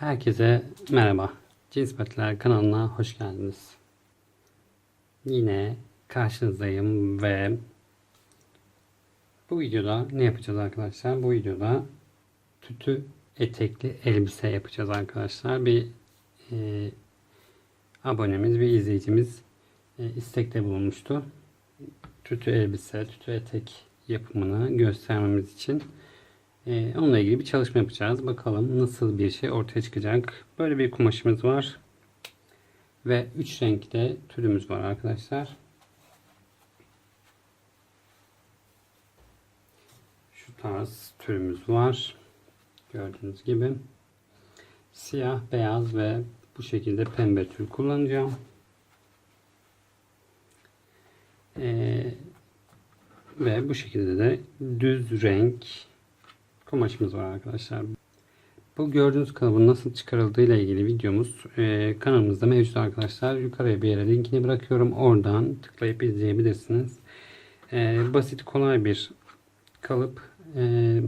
Herkese merhaba. Cins kanalına hoş geldiniz. Yine karşınızdayım ve bu videoda ne yapacağız arkadaşlar? Bu videoda tütü etekli elbise yapacağız arkadaşlar. Bir e, abonemiz, bir izleyicimiz e, istekte bulunmuştu. Tütü elbise, tütü etek yapımını göstermemiz için ee, onunla ilgili bir çalışma yapacağız. Bakalım nasıl bir şey ortaya çıkacak. Böyle bir kumaşımız var. Ve 3 renkte tülümüz var arkadaşlar. Şu tarz tülümüz var. Gördüğünüz gibi. Siyah, beyaz ve bu şekilde pembe tül kullanacağım. Ee, ve bu şekilde de düz renk kumaşımız var arkadaşlar. Bu gördüğünüz kalıbın nasıl çıkarıldığı ile ilgili videomuz e, kanalımızda mevcut arkadaşlar. Yukarıya bir yere linkini bırakıyorum. Oradan tıklayıp izleyebilirsiniz. E, basit kolay bir kalıp. E,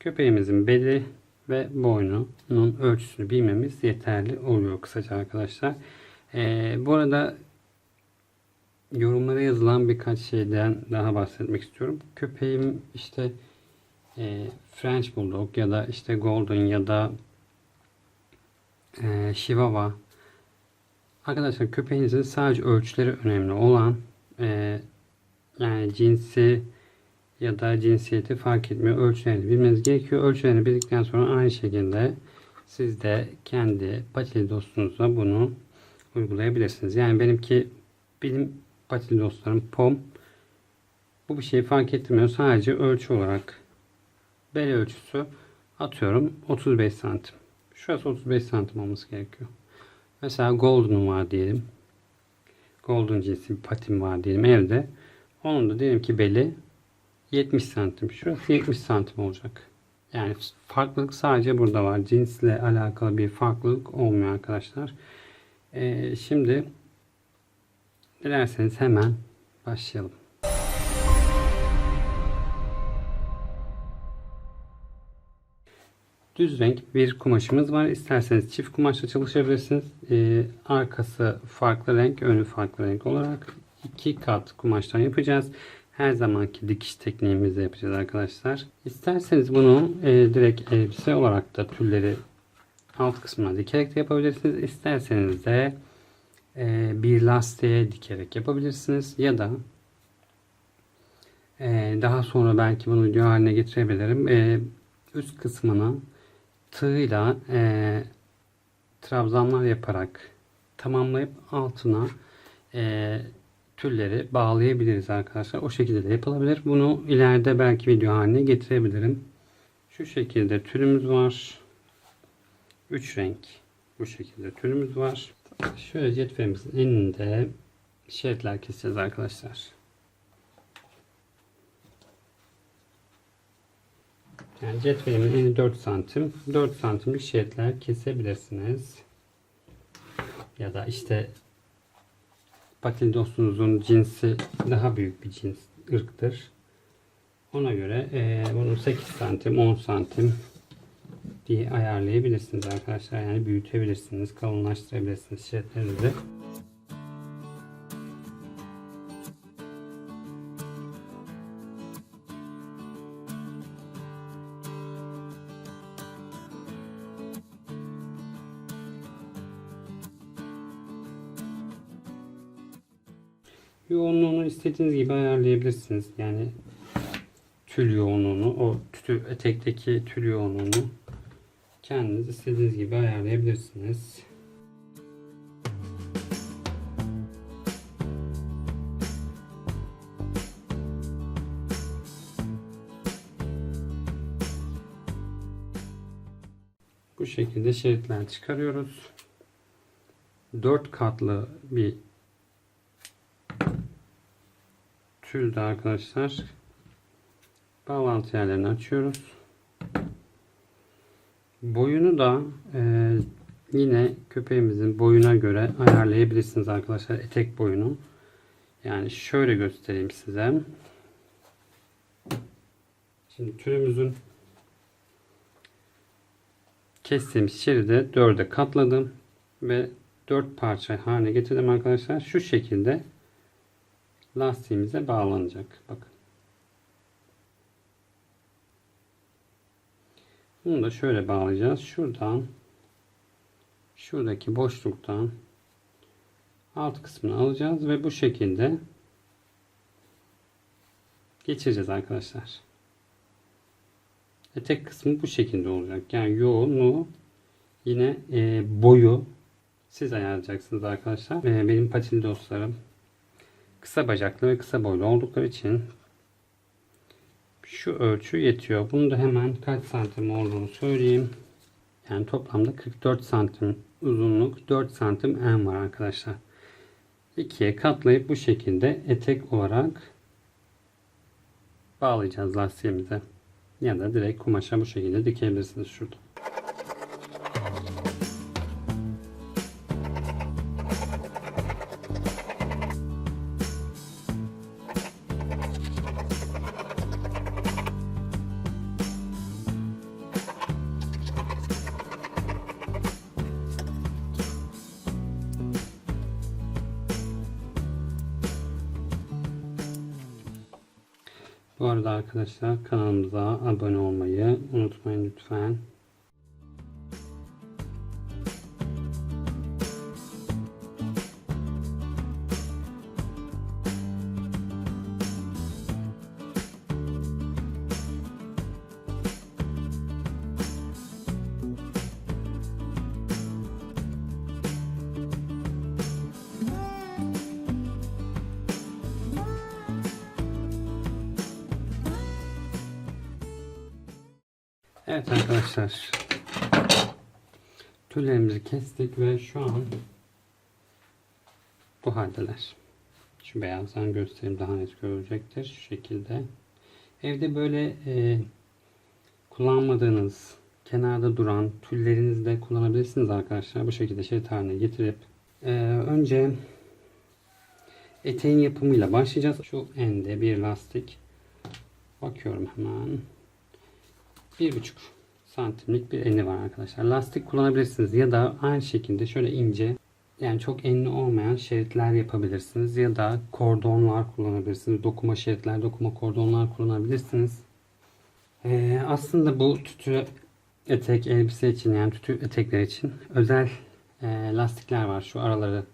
köpeğimizin beli ve boynunun ölçüsünü bilmemiz yeterli oluyor kısaca arkadaşlar. Bu arada yorumlara yazılan birkaç şeyden daha bahsetmek istiyorum. Köpeğim işte e, French Bulldog ya da işte Golden ya da e, Chihuahua arkadaşlar köpeğinizin sadece ölçüleri önemli olan e, yani cinsi ya da cinsiyeti fark etmiyor. Ölçülerini bilmeniz gerekiyor. Ölçülerini bildikten sonra aynı şekilde siz de kendi patili dostunuza bunu uygulayabilirsiniz. Yani benimki benim patili dostlarım pom bu bir şeyi fark etmiyor. Sadece ölçü olarak bel ölçüsü atıyorum 35 santim. Şurası 35 santim olması gerekiyor. Mesela Golden'um var diyelim. Golden cinsi bir patim var diyelim evde. Onun da diyelim ki beli 70 santim. Şurası 70 santim olacak. Yani farklılık sadece burada var. Cinsle alakalı bir farklılık olmuyor arkadaşlar. Ee, şimdi dilerseniz hemen başlayalım. Düz renk bir kumaşımız var. İsterseniz çift kumaşla çalışabilirsiniz. Ee, arkası farklı renk, önü farklı renk olarak iki kat kumaştan yapacağız. Her zamanki dikiş tekniğimizde yapacağız arkadaşlar. İsterseniz bunu e, direkt elbise olarak da tülleri alt kısmına dikerek de yapabilirsiniz. İsterseniz de e, bir lastiğe dikerek yapabilirsiniz. Ya da e, daha sonra belki bunu video haline getirebilirim. E, üst kısmına tığıyla e, trabzanlar yaparak tamamlayıp altına e, tülleri bağlayabiliriz arkadaşlar. O şekilde de yapılabilir. Bunu ileride belki video haline getirebilirim. Şu şekilde tülümüz var. 3 renk bu şekilde tülümüz var. Şöyle cetvelimizin eninde şeritler keseceğiz arkadaşlar. Yani cetvelimin eni 4 santim. 4 santimlik şeritler kesebilirsiniz. Ya da işte patil dostunuzun cinsi daha büyük bir cins ırktır. Ona göre e, bunu 8 santim 10 santim diye ayarlayabilirsiniz arkadaşlar. Yani büyütebilirsiniz, kalınlaştırabilirsiniz şeritlerinizi. Yoğunluğunu istediğiniz gibi ayarlayabilirsiniz. Yani tül yoğunluğunu, o tütü, etekteki tül yoğunluğunu kendiniz istediğiniz gibi ayarlayabilirsiniz. Bu şekilde şeritler çıkarıyoruz. 4 katlı bir tülde arkadaşlar bağlantı yerlerini açıyoruz. Boyunu da e, yine köpeğimizin boyuna göre ayarlayabilirsiniz arkadaşlar etek boyunu. Yani şöyle göstereyim size. Şimdi tülümüzün kestiğimiz şeridi dörde katladım ve dört parça haline getirdim arkadaşlar. Şu şekilde lastiğimize bağlanacak. Bakın. Bunu da şöyle bağlayacağız. Şuradan şuradaki boşluktan alt kısmını alacağız ve bu şekilde geçireceğiz arkadaşlar. Etek kısmı bu şekilde olacak. Yani yoğunluğu yine e, boyu siz ayarlayacaksınız arkadaşlar. E, benim patili dostlarım kısa bacaklı ve kısa boylu oldukları için şu ölçü yetiyor. Bunu da hemen kaç santim olduğunu söyleyeyim. Yani toplamda 44 santim uzunluk 4 santim en var arkadaşlar. İkiye katlayıp bu şekilde etek olarak bağlayacağız lastiğimize. Ya da direkt kumaşa bu şekilde dikebilirsiniz şurada. Bu arada arkadaşlar kanalımıza abone olmayı unutmayın lütfen. Evet arkadaşlar. Tüllerimizi kestik ve şu an bu haldeler. Şu beyazdan göstereyim daha net görecektir. Şu şekilde. Evde böyle e, kullanmadığınız kenarda duran tüllerinizi de kullanabilirsiniz arkadaşlar. Bu şekilde şerit haline getirip e, önce eteğin yapımıyla başlayacağız. Şu ende bir lastik. Bakıyorum hemen. 1,5 santimlik bir eni var arkadaşlar. Lastik kullanabilirsiniz ya da aynı şekilde şöyle ince yani çok enli olmayan şeritler yapabilirsiniz ya da kordonlar kullanabilirsiniz. Dokuma şeritler, dokuma kordonlar kullanabilirsiniz. Ee, aslında bu tütü etek elbise için yani tütü etekler için özel e, lastikler var. Şu araları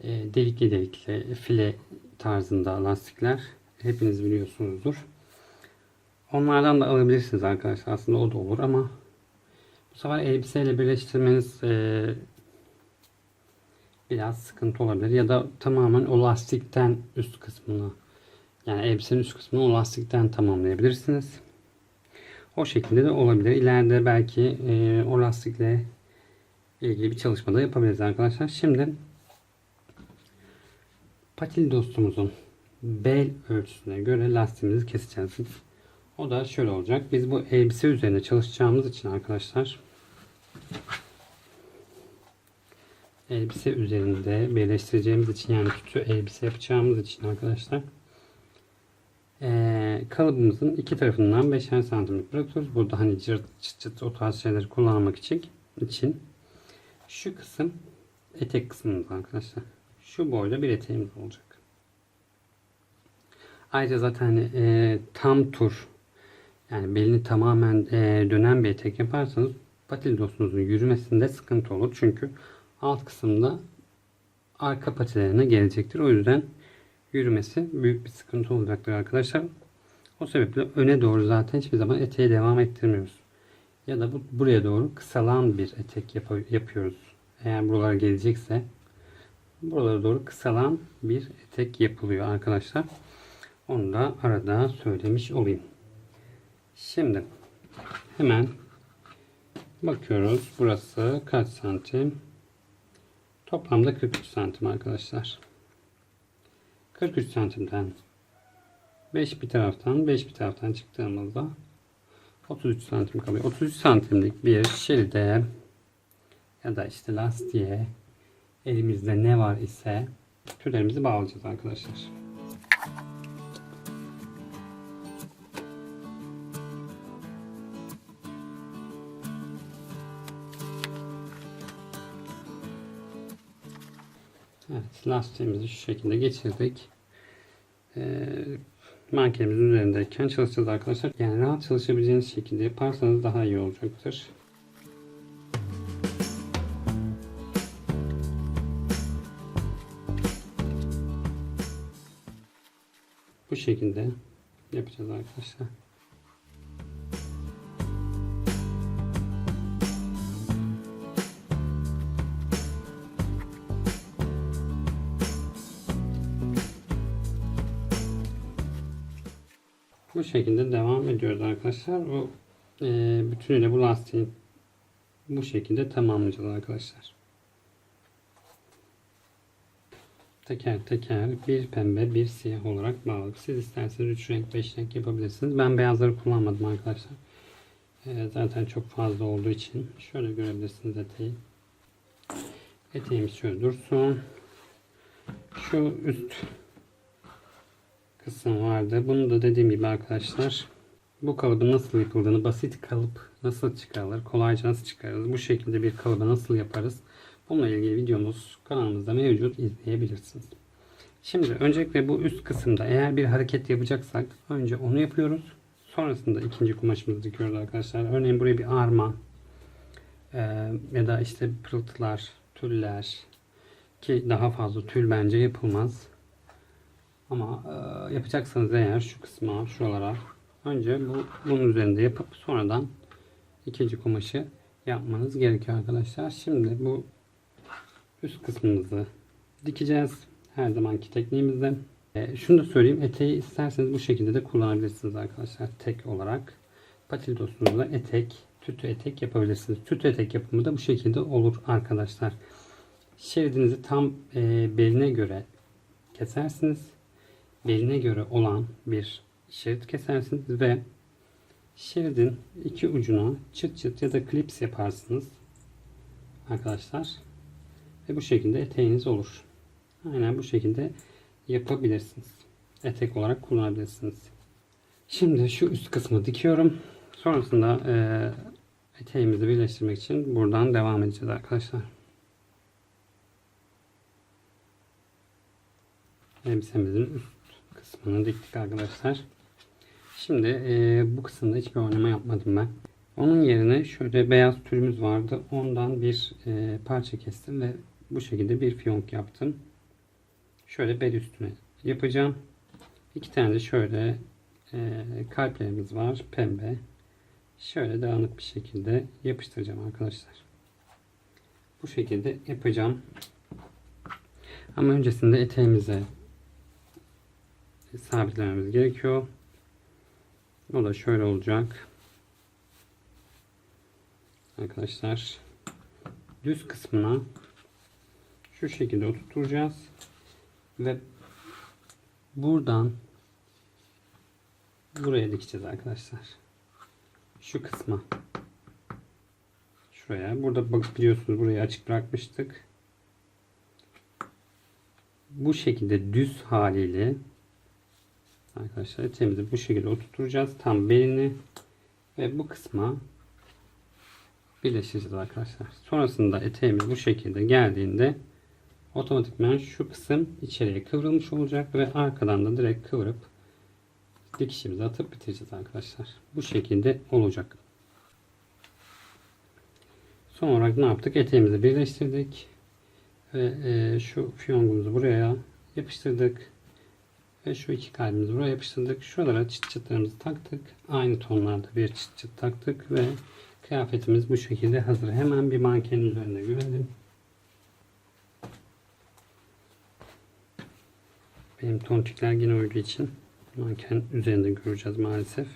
e, delikli delikli file tarzında lastikler. Hepiniz biliyorsunuzdur. Onlardan da alabilirsiniz arkadaşlar. Aslında o da olur ama bu sefer elbiseyle birleştirmeniz e, biraz sıkıntı olabilir. Ya da tamamen o lastikten üst kısmını yani elbisenin üst kısmını o lastikten tamamlayabilirsiniz. O şekilde de olabilir. İleride belki e, o lastikle ilgili bir çalışma da yapabiliriz arkadaşlar. Şimdi patil dostumuzun bel ölçüsüne göre lastiğimizi keseceğiz. O da şöyle olacak. Biz bu elbise üzerine çalışacağımız için arkadaşlar elbise üzerinde birleştireceğimiz için yani tütü elbise yapacağımız için arkadaşlar ee, kalıbımızın iki tarafından 5'er santimlik bırakıyoruz. Burada hani cırt çıt çıt o tarz şeyleri kullanmak için için şu kısım etek kısmımız arkadaşlar. Şu boyda bir eteğimiz olacak. Ayrıca zaten e, tam tur yani belini tamamen e, dönen bir etek yaparsanız patil dostunuzun yürümesinde sıkıntı olur. Çünkü alt kısımda arka patilerine gelecektir. O yüzden yürümesi büyük bir sıkıntı olacaktır arkadaşlar. O sebeple öne doğru zaten hiçbir zaman eteği devam ettirmiyoruz. Ya da bu buraya doğru kısalan bir etek yap yapıyoruz. Eğer buralara gelecekse buralara doğru kısalan bir etek yapılıyor arkadaşlar. Onu da arada söylemiş olayım. Şimdi hemen bakıyoruz. Burası kaç santim? Toplamda 43 santim arkadaşlar. 43 santimden 5 bir taraftan 5 bir taraftan çıktığımızda 33 santim kalıyor. 33 santimlik bir şeride ya da işte lastiğe elimizde ne var ise tülerimizi bağlayacağız arkadaşlar. Lastiğimizi şu şekilde geçirdik. Ee, mankenimizin üzerindeyken çalışacağız arkadaşlar. Yani rahat çalışabileceğiniz şekilde yaparsanız daha iyi olacaktır. Bu şekilde yapacağız arkadaşlar. Bu şekilde devam ediyoruz arkadaşlar. Bu e, bütünüyle bu lastiğin bu şekilde tamamlayacağız arkadaşlar. Teker teker bir pembe bir siyah olarak bağladık. Siz isterseniz 3 renk 5 renk yapabilirsiniz. Ben beyazları kullanmadım arkadaşlar. E, zaten çok fazla olduğu için şöyle görebilirsiniz eteği. Eteğimiz şöyle dursun. Şu üst kısım vardı. Bunu da dediğim gibi arkadaşlar bu kalıbın nasıl yapıldığını basit kalıp nasıl çıkarılır kolayca nasıl çıkarırız bu şekilde bir kalıbı nasıl yaparız bununla ilgili videomuz kanalımızda mevcut izleyebilirsiniz. Şimdi öncelikle bu üst kısımda eğer bir hareket yapacaksak önce onu yapıyoruz. Sonrasında ikinci kumaşımızı dikiyoruz arkadaşlar. Örneğin buraya bir arma e, ya da işte pırıltılar, tüller ki daha fazla tül bence yapılmaz. Ama e, yapacaksanız eğer şu kısma, şuralara önce bu bunun üzerinde yapıp sonradan ikinci kumaşı yapmanız gerekiyor arkadaşlar. Şimdi bu üst kısmımızı dikeceğiz. Her zamanki tekniğimizde. E, şunu da söyleyeyim. Eteği isterseniz bu şekilde de kullanabilirsiniz arkadaşlar. Tek olarak. Patildos'unuzda etek, tütü etek yapabilirsiniz. Tütü etek yapımı da bu şekilde olur arkadaşlar. Şeridinizi tam e, beline göre kesersiniz beline göre olan bir şerit kesersiniz ve şeridin iki ucuna çıt çıt ya da klips yaparsınız arkadaşlar ve bu şekilde eteğiniz olur. Aynen bu şekilde yapabilirsiniz. Etek olarak kullanabilirsiniz. Şimdi şu üst kısmı dikiyorum. Sonrasında e, eteğimizi birleştirmek için buradan devam edeceğiz arkadaşlar. Elbisemizin üst kısmını diktik arkadaşlar. Şimdi e, bu kısımda hiçbir oynama yapmadım ben. Onun yerine şöyle beyaz tülümüz vardı. Ondan bir e, parça kestim ve bu şekilde bir fiyonk yaptım. Şöyle bel üstüne yapacağım. İki tane de şöyle e, kalplerimiz var. Pembe. Şöyle dağınık bir şekilde yapıştıracağım arkadaşlar. Bu şekilde yapacağım. Ama öncesinde eteğimize sabitlememiz gerekiyor. O da şöyle olacak. Arkadaşlar düz kısmına şu şekilde oturtacağız ve buradan buraya dikeceğiz arkadaşlar. Şu kısma. Şuraya. Burada bak biliyorsunuz burayı açık bırakmıştık. Bu şekilde düz haliyle Arkadaşlar eteğimizi bu şekilde oturtacağız. Tam belini ve bu kısma birleştireceğiz arkadaşlar. Sonrasında eteğimiz bu şekilde geldiğinde otomatikman şu kısım içeriye kıvrılmış olacak ve arkadan da direkt kıvırıp dikişimizi atıp bitireceğiz arkadaşlar. Bu şekilde olacak. Son olarak ne yaptık? Eteğimizi birleştirdik. Ve e, şu fiyongumuzu buraya yapıştırdık. Ve şu iki kalbimizi buraya yapıştırdık. Şuralara çıt çıtlarımızı taktık. Aynı tonlarda bir çıt çıt taktık ve kıyafetimiz bu şekilde hazır. Hemen bir mankenin üzerine görelim. Benim tontikler yine uyduğu için manken üzerinde göreceğiz maalesef.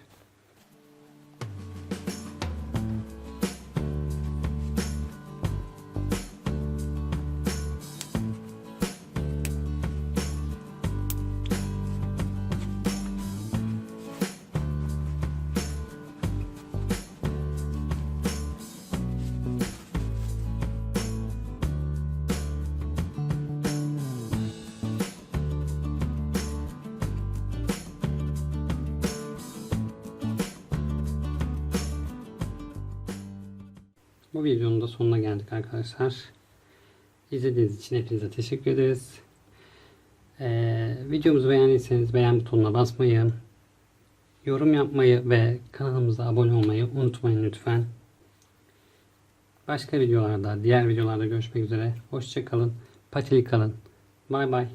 Bu videonun da sonuna geldik arkadaşlar. İzlediğiniz için hepinize teşekkür ederiz. Ee, videomuzu beğendiyseniz beğen butonuna basmayı, yorum yapmayı ve kanalımıza abone olmayı unutmayın lütfen. Başka videolarda, diğer videolarda görüşmek üzere. Hoşçakalın. Patili kalın. Bay bay.